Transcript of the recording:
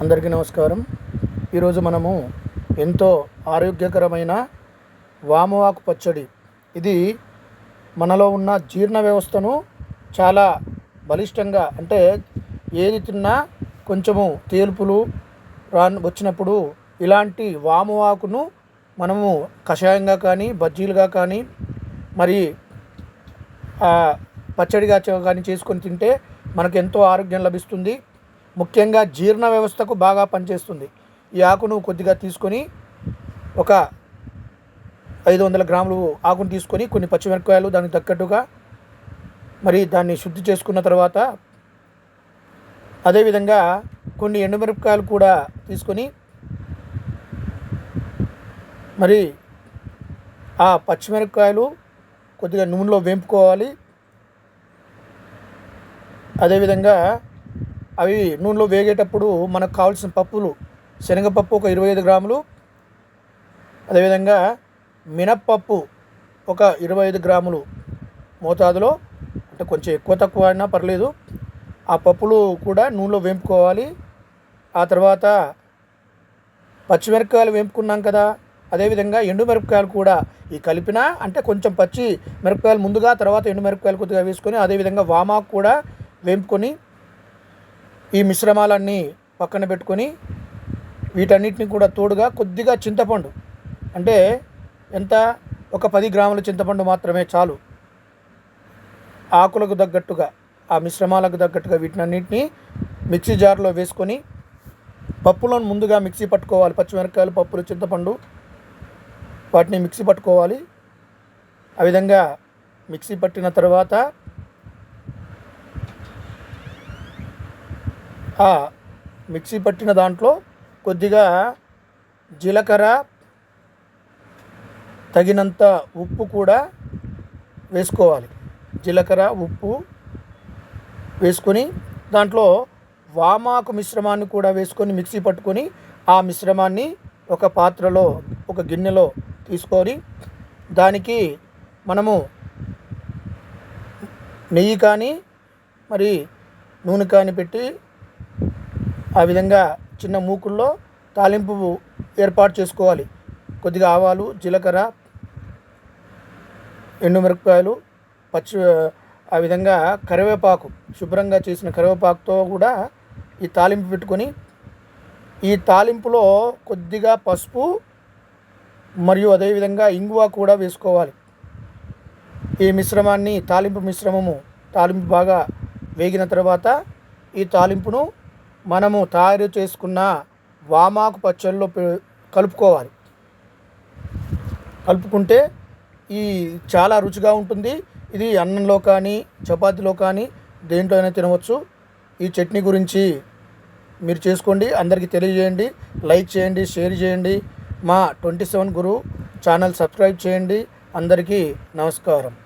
అందరికీ నమస్కారం. ఈరోజు మనము ఎంతో ఆరోగ్యకరమైన వామువాకు పచ్చడి. ఇది మనలో ఉన్న జీర్ణ వ్యవస్థను చాలా బలిష్టంగా అంటే ఏది తిన్నా కొంచెము తేలుపులు రా వచ్చినప్పుడు ఇలాంటి వామువాకును మనము కషాయంగా కానీ బజ్జీలుగా కానీ మరి పచ్చడిగా కానీ చేసుకొని తింటే మనకు ఎంతో ఆరోగ్యం లభిస్తుంది. ముఖ్యంగా జీర్ణ వ్యవస్థకు బాగా పనిచేస్తుంది. ఈ ఆకును కొద్దిగా తీసుకొని ఒక ఐదు వందల గ్రాములు ఆకును తీసుకొని కొన్ని పచ్చిమిరపకాయలు దానికి తగ్గట్టుగా మరి దాన్ని శుద్ధి చేసుకున్న తర్వాత అదేవిధంగా కొన్ని ఎండుమిరపకాయలు కూడా తీసుకొని మరి ఆ పచ్చిమిరపకాయలు కొద్దిగా నూనెలో వేంపుకోవాలి. అదేవిధంగా అవి నూనెలో వేగేటప్పుడు మనకు కావాల్సిన పప్పులు శనగపప్పు ఒక ఇరవై ఐదు గ్రాములు అదేవిధంగా మినప్పప్పు ఒక ఇరవై ఐదు గ్రాములు మోతాదులో అంటే కొంచెం ఎక్కువ తక్కువ అయినా పర్లేదు. ఆ పప్పులు కూడా నూనెలో వేంపుకోవాలి. ఆ తర్వాత పచ్చిమిరపకాయలు వేంపుకున్నాం కదా అదేవిధంగా ఎండుమిరపకాయలు కూడా ఈ కలిపిన అంటే కొంచెం పచ్చి మిరపకాయలు ముందుగా తర్వాత ఎండు మిరపకాయలు కొద్దిగా వేసుకొని అదేవిధంగా వామాకు కూడా వేంపుకొని ఈ మిశ్రమాలన్నీ పక్కన పెట్టుకొని వీటన్నిటిని కూడా తోడుగా కొద్దిగా చింతపండు. అంటే ఎంత? ఒక పది గ్రాముల చింతపండు మాత్రమే చాలు. ఆకులకు తగ్గట్టుగా ఆ మిశ్రమాలకు తగ్గట్టుగా వీటినన్నింటినీ మిక్సీ జార్లో వేసుకొని పప్పులో ముందుగా మిక్సీ పట్టుకోవాలి. పచ్చిమిరపకాయలు పప్పులు చింతపండు వాటిని మిక్సీ పట్టుకోవాలి. ఆ విధంగా మిక్సీ పట్టిన తర్వాత ఆ మిక్సీ పట్టిన దాంట్లో కొద్దిగా జీలకర్ర తగినంత ఉప్పు కూడా వేసుకోవాలి. జీలకర్ర ఉప్పు వేసుకొని దాంట్లో వామాకు మిశ్రమాన్ని కూడా వేసుకొని మిక్సీ పట్టుకొని ఆ మిశ్రమాన్ని ఒక పాత్రలో ఒక గిన్నెలో తీసుకొని దానికి మనము నెయ్యి కానీ మరి నూనె కానీ పెట్టి ఆ విధంగా చిన్న మూకుల్లో తాలింపు ఏర్పాటు చేసుకోవాలి. కొద్దిగా ఆవాలు జీలకర్ర ఎండుమిరపకాయలు పచ్చి ఆ విధంగా కరివేపాకు శుభ్రంగా చేసిన కరివేపాకుతో కూడా ఈ తాలింపు పెట్టుకొని ఈ తాలింపులో కొద్దిగా పసుపు మరియు అదేవిధంగా ఇంగువ కూడా వేసుకోవాలి. ఈ మిశ్రమాన్ని తాలింపు మిశ్రమము తాలింపు బాగా వేగిన తర్వాత ఈ తాలింపును మనము తయారు చేసుకున్న వామాకు పచ్చళ్ళు కలుపుకోవాలి. కలుపుకుంటే ఈ చాలా రుచిగా ఉంటుంది. ఇది అన్నంలో కానీ చపాతీలో కానీ దేంట్లో అయినా తినవచ్చు. ఈ చట్నీ గురించి మీరు చేసుకోండి. అందరికీ తెలియజేయండి. లైక్ చేయండి షేర్ చేయండి. మా twenty seven Guru channel subscribe చేయండి. అందరికీ నమస్కారం.